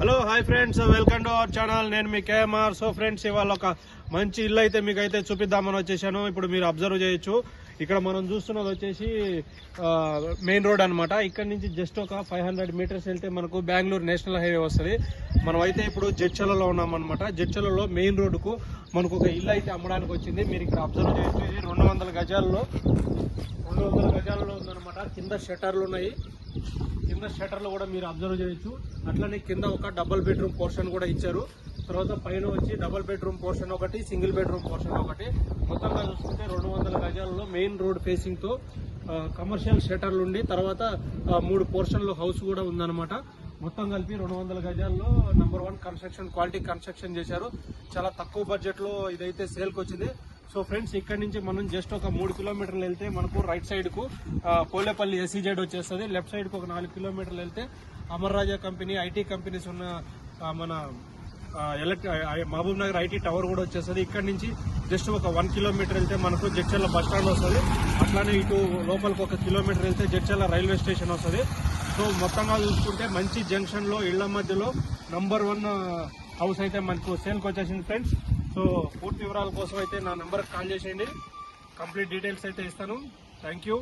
Hello hi friends welcome to our channel నేను మీ KMR so friends ఇవాళ ఒక మంచి ఇల్లు అయితే మీకు అయితే చూపిద్దామని వచ్చేసాను. ఇప్పుడు మీరు అబ్జర్వ్ చేయొచ్చు. ఇక్కడ మనం చూస్తున్నది వచ్చేసి మెయిన్ రోడ్ అన్నమాట. ఇక్కడ నుంచి జస్ట్ ఒక ఫైవ్ హండ్రెడ్ మీటర్స్ వెళ్తే మనకు బెంగళూరు నేషనల్ హైవే వస్తుంది. మనం అయితే ఇప్పుడు జడ్చలలో ఉన్నామన్నమాట. జడ్చలలో మెయిన్ రోడ్డుకు మనకు ఒక ఇల్లు అయితే అమ్మడానికి వచ్చింది. మీరు ఇక్కడ అబ్జర్వ్ చేయొచ్చు. ఇది రెండు వందల గజాల్లో రెండు వందల గజాలలో ఉందన్నమాట. కింద షట్టర్లు ఉన్నాయి. కింద షటర్లు కూడా మీరు అబ్జర్వ్ చేయొచ్చు. అట్లనే కింద ఒక డబుల్ బెడ్రూమ్ పోర్షన్ కూడా ఇచ్చారు. తర్వాత పైన వచ్చి డబుల్ బెడ్రూమ్ పోర్షన్ ఒకటి సింగిల్ బెడ్రూమ్ పోర్షన్ ఒకటి. మొత్తంగా చూసుకుంటే రెండు వందల గజాలలో మెయిన్ రోడ్ ఫేసింగ్తో కమర్షియల్ షటర్లు ఉండి తర్వాత మూడు పోర్షన్లు హౌస్ కూడా ఉందన్నమాట. మొత్తం కలిపి రెండు వందల గజాల్లో number one construction quality construction చేశారు. చాలా తక్కువ బడ్జెట్లో ఇదైతే సేల్కి వచ్చింది సో ఫ్రెండ్స్ ఇక్కడ నుంచి మనం జస్ట్ ఒక మూడు కిలోమీటర్లు వెళ్తే మనకు రైట్ సైడ్కు పోలేపల్లి ఎస్సీజెడ్ వచ్చేస్తుంది. లెఫ్ట్ సైడ్కు ఒక నాలుగు కిలోమీటర్లు వెళ్తే Amar Raja company IT companies ఉన్న మన ఎలక్ట్రి మహబూబ్ నగర్ ఐటీ టవర్ కూడా వచ్చేస్తుంది. ఇక్కడ నుంచి జస్ట్ ఒక వన్ కిలోమీటర్ వెళ్తే మనకు జడ్చర్ల బస్ స్టాండ్ వస్తుంది. అట్లానే ఇటు లోపలికి ఒక కిలోమీటర్ వెళ్తే జడ్చర్ల రైల్వే స్టేషన్ వస్తుంది. సో మొత్తంగా చూసుకుంటే మంచి జంక్షన్లో ఇళ్ళ మధ్యలో నంబర్ వన్ హౌస్ అయితే మనకు సేల్కి వచ్చేసింది ఫ్రెండ్స్ సో పూర్తి వివరాల కోసం అయితే నా నెంబర్కి కాల్ చేసేయండి. కంప్లీట్ డీటెయిల్స్ అయితే ఇస్తాను. Thank you